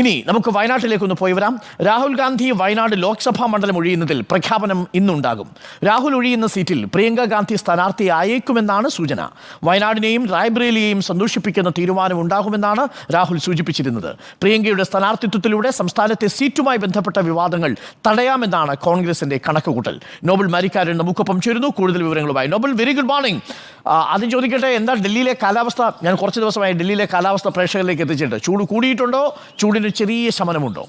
ഇനി നമുക്ക് വയനാട്ടിലേക്ക് ഒന്ന് പോയി വരാം. രാഹുൽ ഗാന്ധി വയനാട് ലോക്സഭാ മണ്ഡലം ഒഴിയുന്നതിൽ പ്രഖ്യാപനം ഇന്നുണ്ടാകും. രാഹുൽ ഒഴിയുന്ന സീറ്റിൽ പ്രിയങ്ക ഗാന്ധി സ്ഥാനാർത്ഥി ആയേക്കുമെന്നാണ് സൂചന. വയനാടിനെയും റായ്ബറേലിയെയും സന്തോഷിപ്പിക്കുന്ന തീരുമാനം ഉണ്ടാകുമെന്നാണ് രാഹുൽ സൂചിപ്പിച്ചിരുന്നത്. പ്രിയങ്കയുടെ സ്ഥാനാർത്ഥിത്വത്തിലൂടെ സംസ്ഥാനത്തെ സീറ്റുമായി ബന്ധപ്പെട്ട വിവാദങ്ങൾ തടയാമെന്നാണ് കോൺഗ്രസിന്റെ കണക്കുകൂട്ടൽ. നോബൽ മരിക്കാരൻ നമുക്കൊപ്പം ചേരുന്നു. കൂടുതൽ വിവരങ്ങളുമായി. നോബൽ വെരി ഗുഡ് മോർണിംഗ് ആദ്യം ചോദിക്കട്ടെ എന്താ ഡൽഹിയിലെ കാലാവസ്ഥ? ഞാൻ കുറച്ച് ദിവസമായി ഡൽഹിയിലെ കാലാവസ്ഥ പ്രേക്ഷകരിലേക്ക് എത്തിച്ചിട്ടുണ്ട്. ചൂട് കൂടിയിട്ടുണ്ടോ? ചൂടിന് ചെറിയ ശമനമുണ്ടോ?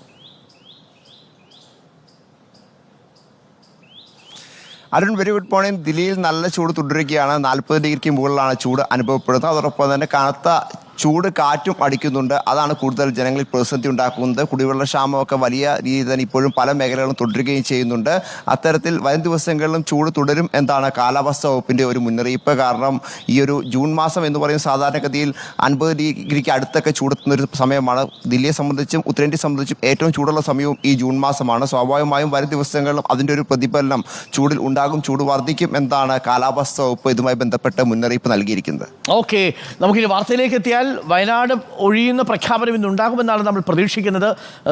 Arun very good morning. ദില്ലിയിൽ നല്ല ചൂട് തുടരുകയാണ്. നാൽപ്പത് ഡിഗ്രിക്ക് മുകളിലാണ് ചൂട് അനുഭവപ്പെടുന്നത്. അതോടൊപ്പം തന്നെ കനത്ത ചൂട് കാറ്റും അടിക്കുന്നുണ്ട്. അതാണ് കൂടുതൽ ജനങ്ങളിൽ പ്രതിസന്ധി ഉണ്ടാക്കുന്നത്. കുടിവെള്ള ക്ഷാമമൊക്കെ വലിയ രീതിയിൽ തന്നെ ഇപ്പോഴും പല മേഖലകളും തുടരുകയും ചെയ്യുന്നുണ്ട്. അത്തരത്തിൽ വരും ദിവസങ്ങളിലും ചൂട് തുടരും എന്താണ് കാലാവസ്ഥാ വകുപ്പിന്റെ ഒരു മുന്നറിയിപ്പ്. കാരണം ഈ ഒരു ജൂൺ മാസം എന്ന് പറയുന്ന സാധാരണഗതിയിൽ അൻപത് ഡിഗ്രിക്ക് അടുത്തൊക്കെ ചൂടുന്ന ഒരു സമയമാണ്. ദില്ലിയെ സംബന്ധിച്ചും ഉത്തരേന്ത്യയെ സംബന്ധിച്ചും ഏറ്റവും ചൂടുള്ള സമയവും ഈ ജൂൺ മാസമാണ്. സ്വാഭാവികമായും വരും ദിവസങ്ങളിലും അതിന്റെ ഒരു പ്രതിഫലനം ചൂടിൽ ഉണ്ടാകും ചൂട് വർദ്ധിക്കും എന്താണ് കാലാവസ്ഥാ വകുപ്പ് ഇതുമായി ബന്ധപ്പെട്ട് മുന്നറിയിപ്പ് നൽകിയിരിക്കുന്നത്. ഓക്കെ. നമുക്കിനി വാർത്തയിലേക്ക് എത്തിയാൽ വയനാട് ഒഴിയുന്ന പ്രഖ്യാപനം ഇന്ന് ഉണ്ടാകുമെന്നാണ് നമ്മൾ പ്രതീക്ഷിക്കുന്നത്.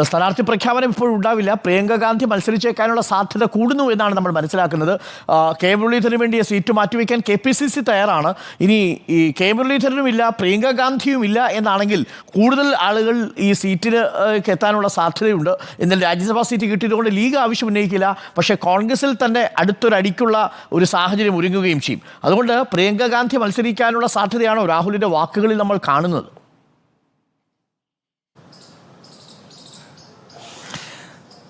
സ്ഥാനാർത്ഥി പ്രഖ്യാപനം ഇപ്പോഴും ഉണ്ടാവില്ല. പ്രിയങ്ക ഗാന്ധി മത്സരിച്ചേക്കാനുള്ള സാധ്യത കൂടുന്നു എന്നാണ് നമ്മൾ മനസ്സിലാക്കുന്നത്. കെ മുരളീധരന് വേണ്ടിയ സീറ്റ് മാറ്റിവെക്കാൻ കെ പി സി സി തയ്യാറാണ്. ഇനി ഈ കെ മുരളീധരനും ഇല്ല പ്രിയങ്ക ഗാന്ധിയും ഇല്ല എന്നാണെങ്കിൽ കൂടുതൽ ആളുകൾ ഈ സീറ്റിന് എത്താനുള്ള സാധ്യതയുണ്ട്. എന്നാൽ രാജ്യസഭാ സീറ്റ് കിട്ടിയതുകൊണ്ട് ലീഗ് ആവശ്യം ഉന്നയിക്കില്ല. പക്ഷേ കോൺഗ്രസിൽ തന്നെ അടുത്തൊരടിക്കുള്ള ഒരു സാഹചര്യം ഒരുങ്ങുകയും ചെയ്യും. അതുകൊണ്ട് പ്രിയങ്ക ഗാന്ധി മത്സരിക്കാനുള്ള സാധ്യതയാണോ? രാഹുലിന്റെ വാക്കുകളിൽ നമ്മൾ കാണുന്നത്.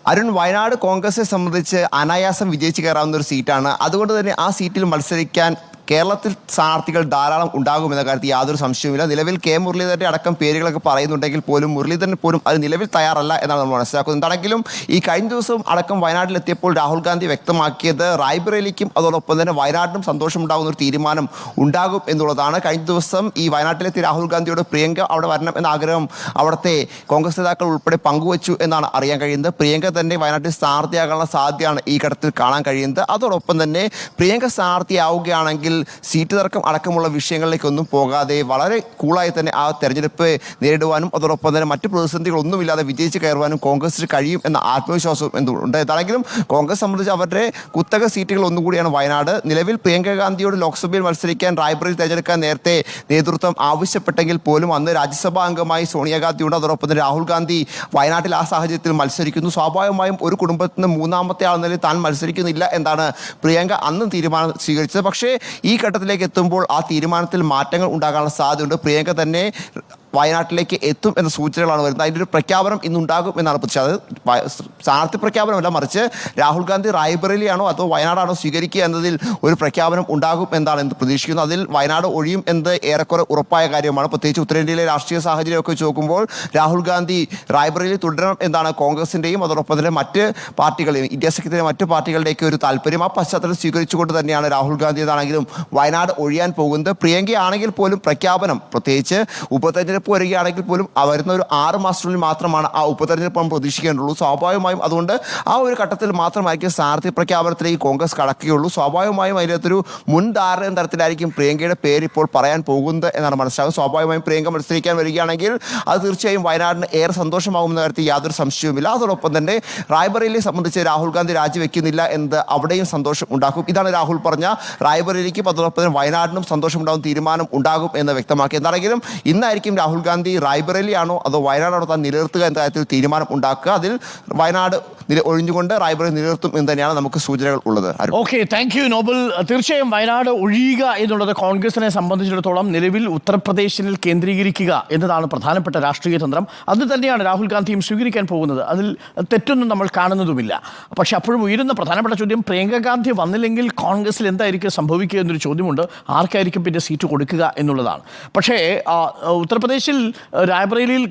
അരുൺ വയനാട് കോൺഗ്രസിനെ സംബന്ധിച്ച് അനായാസം വിജയിച്ച് കയറാവുന്ന ഒരു സീറ്റാണ്. അതുകൊണ്ട് തന്നെ ആ സീറ്റിൽ മത്സരിക്കാൻ കേരളത്തിൽ സ്ഥാനാർത്ഥികൾ ധാരാളം ഉണ്ടാകുമെന്ന കാര്യത്തിൽ യാതൊരു സംശയവുമില്ല. നിലവിൽ കെ. മുരളീധരന്റെ അടക്കം പേരുകളൊക്കെ പറയുന്നുണ്ടെങ്കിൽ പോലും മുരളീധരൻ പോലും അത് നിലവിൽ തയ്യാറല്ല എന്നാണ് നമ്മൾ മനസ്സിലാക്കുന്നത്. എന്താണെങ്കിലും ഈ കഴിഞ്ഞ ദിവസം അടക്കം വയനാട്ടിലെത്തിയപ്പോൾ രാഹുൽ ഗാന്ധി വ്യക്തമാക്കിയത് റായ്ബറേലിക്കും അതോടൊപ്പം തന്നെ വയനാടിനും സന്തോഷമുണ്ടാകുന്ന ഒരു തീരുമാനം ഉണ്ടാകും എന്നുള്ളതാണ്. കഴിഞ്ഞ ദിവസം ഈ വയനാട്ടിലെത്തി രാഹുൽ ഗാന്ധിയോട് പ്രിയങ്ക അവിടെ വരണം എന്ന ആഗ്രഹം അവിടുത്തെ കോൺഗ്രസ് നേതാക്കൾ ഉൾപ്പെടെ പങ്കുവച്ചു എന്നാണ് അറിയാൻ കഴിയുന്നത്. പ്രിയങ്ക തന്നെ വയനാട്ടിൽ സ്ഥാനാർത്ഥിയാകാനുള്ള സാധ്യതയാണ് ഈ ഘട്ടത്തിൽ കാണാൻ കഴിയുന്നത്. അതോടൊപ്പം തന്നെ പ്രിയങ്ക സ്ഥാനാർത്ഥിയാവുകയാണെങ്കിൽ സീറ്റ് തർക്കം അടക്കമുള്ള വിഷയങ്ങളിലേക്കൊന്നും പോകാതെ വളരെ കൂളായി തന്നെ ആ തെരഞ്ഞെടുപ്പ് നേരിടുവാനും അതോടൊപ്പം തന്നെ മറ്റ് പ്രതിസന്ധികളൊന്നുമില്ലാതെ വിജയിച്ച് കയറുവാനും കോൺഗ്രസിന് കഴിയും എന്ന ആത്മവിശ്വാസവും എന്തുകൊണ്ട് എന്താണെങ്കിലും കോൺഗ്രസ് സംബന്ധിച്ച് അവരുടെ കുത്തക സീറ്റുകൾ ഒന്നുകൂടിയാണ് വയനാട്. നിലവിൽ പ്രിയങ്ക ഗാന്ധിയോട് ലോക്സഭയിൽ മത്സരിക്കാൻ റായ്ബറിൽ തെരഞ്ഞെടുക്കാൻ നേരത്തെ നേതൃത്വം ആവശ്യപ്പെട്ടെങ്കിൽ പോലും അന്ന് രാജ്യസഭാ അംഗമായി സോണിയാഗാന്ധിയുണ്ട് അതോടൊപ്പം തന്നെ രാഹുൽ ഗാന്ധി വയനാട്ടിൽ ആ സാഹചര്യത്തിൽ മത്സരിക്കുന്നു. സ്വാഭാവികമായും ഒരു കുടുംബത്തിൽ നിന്ന് മൂന്നാമത്തെ ആൾ നിലയിൽ താൻ മത്സരിക്കുന്നില്ല എന്നാണ് പ്രിയങ്ക അന്നും തീരുമാനം സ്വീകരിച്ചത്. പക്ഷേ ഈ ഘട്ടത്തിലേക്ക് എത്തുമ്പോൾ ആ തീരുമാനത്തിൽ മാറ്റങ്ങൾ ഉണ്ടാകാനുള്ള സാധ്യതയുണ്ട്. പ്രിയങ്ക തന്നെ വയനാട്ടിലേക്ക് എത്തും എന്ന സൂചനകളാണ് വരുന്നത്. അതിന്റെ ഒരു പ്രഖ്യാപനം ഇന്നുണ്ടാകും എന്നാണ് പ്രതീക്ഷ. അത് സ്ഥാനാർത്ഥി പ്രഖ്യാപനമല്ല മറിച്ച് രാഹുൽ ഗാന്ധി റായ്ബറേലിയാണോ അതോ വയനാടാണോ സ്വീകരിക്കുക എന്നതിൽ ഒരു പ്രഖ്യാപനം ഉണ്ടാകും എന്നാണ് എന്ത് പ്രതീക്ഷിക്കുന്നത്. അതിൽ വയനാട് ഒഴിയും എന്ന് ഏറെക്കുറെ ഉറപ്പായ കാര്യമാണ്. പ്രത്യേകിച്ച് ഉത്തരേന്ത്യയിലെ രാഷ്ട്രീയ സാഹചര്യമൊക്കെ വെച്ച് നോക്കുമ്പോൾ രാഹുൽ ഗാന്ധി റായ്ബറേലി തുടരണം എന്നാണ് കോൺഗ്രസിന്റെയും അതോടൊപ്പം തന്നെ മറ്റ് പാർട്ടികളെയും ഇന്ത്യ സഖ്യത്തിലെ മറ്റ് പാർട്ടികളുടെയൊക്കെ ഒരു താല്പര്യം ആ പശ്ചാത്തലം സ്വീകരിച്ചുകൊണ്ട് തന്നെയാണ് രാഹുൽ ഗാന്ധി എന്നാണെങ്കിലും വയനാട് ഒഴിയാൻ പോകുന്നത്. പ്രിയങ്കയാണെങ്കിൽ പോലും പ്രഖ്യാപനം പ്രത്യേകിച്ച് ഉപതെരഞ്ഞെടുപ്പ് വരികയാണെങ്കിൽ പോലും വരുന്ന ഒരു ആറ് മാസത്തിനുള്ളിൽ മാത്രമാണ് ആ ഉപതെരഞ്ഞെടുപ്പ് നമ്മൾ പ്രതീക്ഷിക്കേണ്ടുള്ളൂ. സ്വാഭാവികമായും അതുകൊണ്ട് ആ ഒരു ഘട്ടത്തിൽ മാത്രമായിരിക്കും സ്ഥാനാർത്ഥി പ്രഖ്യാപനത്തിലേക്ക് കോൺഗ്രസ് കടക്കുകയുള്ളൂ. സ്വാഭാവികമായും അതിനകത്തൊരു മുൻധാരണ എന്ന തരത്തിലായിരിക്കും പ്രിയങ്കയുടെ പേര് ഇപ്പോൾ പറയാൻ പോകുന്നത് എന്നാണ് മനസ്സിലാകുന്നത് സ്വാഭാവികമായും പ്രിയങ്ക മത്സരിക്കാൻ വരികയാണെങ്കിൽ അത് തീർച്ചയായും വയനാടിന് ഏറെ സന്തോഷമാകുമെന്ന കാര്യത്തിൽ യാതൊരു സംശയവുമില്ല. അതോടൊപ്പം തന്നെ റായ്ബറേലിയെ സംബന്ധിച്ച് രാഹുൽ ഗാന്ധി രാജിവെക്കുന്നില്ല എന്നത് അവിടെയും സന്തോഷം ഉണ്ടാക്കും. ഇതാണ് രാഹുൽ പറഞ്ഞ റായ്ബറേലിക്കും അതോടൊപ്പം തന്നെ വയനാടിനും സന്തോഷമുണ്ടാകും തീരുമാനം ഉണ്ടാകും എന്ന് വ്യക്തമാക്കി എന്താണെങ്കിലും ഇന്നായിരിക്കും രാഹുൽ ഗാന്ധി റായ്ബറേലിയാണോ അതോ വയനാടാണോ താൻ നിലനിർത്തുക എന്ന കാര്യത്തിൽ തീരുമാനം ഉണ്ടാക്കുക? അതിൽ വയനാട് ഒഴിഞ്ഞുകൊണ്ട് റായ്ബറേലി നിലനിർത്തും എന്ന് തന്നെയാണ് നമുക്ക് സൂചനകൾ ഉള്ളത്. Okay thank you Noble. തീർച്ചയായും വയനാട് ഒഴിയുക എന്നുള്ളത് കോൺഗ്രസിനെ സംബന്ധിച്ചിടത്തോളം നിലവിൽ ഉത്തർപ്രദേശിൽ കേന്ദ്രീകരിക്കുക എന്നതാണ് പ്രധാനപ്പെട്ട രാഷ്ട്രീയ തന്ത്രം. അത് തന്നെയാണ് രാഹുൽ ഗാന്ധിയും സ്വീകരിക്കാൻ പോകുന്നത്. അതിൽ തെറ്റൊന്നും നമ്മൾ കാണുന്നതുമില്ല. പക്ഷെ അപ്പോഴും ഉയരുന്ന പ്രധാനപ്പെട്ട ചോദ്യം പ്രിയങ്ക ഗാന്ധി വന്നില്ലെങ്കിൽ കോൺഗ്രസിൽ എന്തായിരിക്കും സംഭവിക്കുക എന്നൊരു ചോദ്യമുണ്ട്. ആർക്കായിരിക്കും പിന്നെ സീറ്റ് കൊടുക്കുക എന്നുള്ളതാണ്. പക്ഷേ ആ, ഉത്തർപ്രദേശിൽ റായ്ബറേലിയിൽ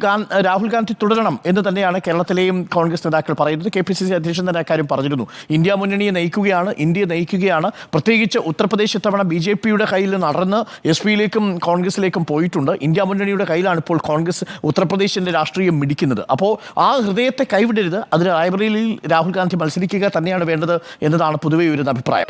രാഹുൽ ഗാന്ധി തുടരണം എന്ന് തന്നെയാണ് കേരളത്തിലെയും കോൺഗ്രസ് നേതാക്കൾ പറയുന്നത്. കെ പി സി സി അധ്യക്ഷൻ തന്നെ അക്കാര്യം പറഞ്ഞിരുന്നു. ഇന്ത്യ മുന്നണിയെ നയിക്കുകയാണ് ഇന്ത്യ നയിക്കുകയാണ്. പ്രത്യേകിച്ച് ഉത്തർപ്രദേശ് ഇത്തവണ ബി ജെ പിയുടെ കയ്യിൽ നടന്ന് എസ് പിയിലേക്കും കോൺഗ്രസിലേക്കും പോയിട്ടുണ്ട്. ഇന്ത്യ മുന്നണിയുടെ കയ്യിലാണ് ഇപ്പോൾ കോൺഗ്രസ് ഉത്തർപ്രദേശിന്റെ രാഷ്ട്രീയം മിടിക്കുന്നത്. അപ്പോൾ ആ ഹൃദയത്തെ കൈവിടരുത്. അതിന് റായ്ബറേലിയിൽ രാഹുൽ ഗാന്ധി മത്സരിക്കുക തന്നെയാണ് വേണ്ടത് എന്നതാണ് പൊതുവെ ഒരു അഭിപ്രായം.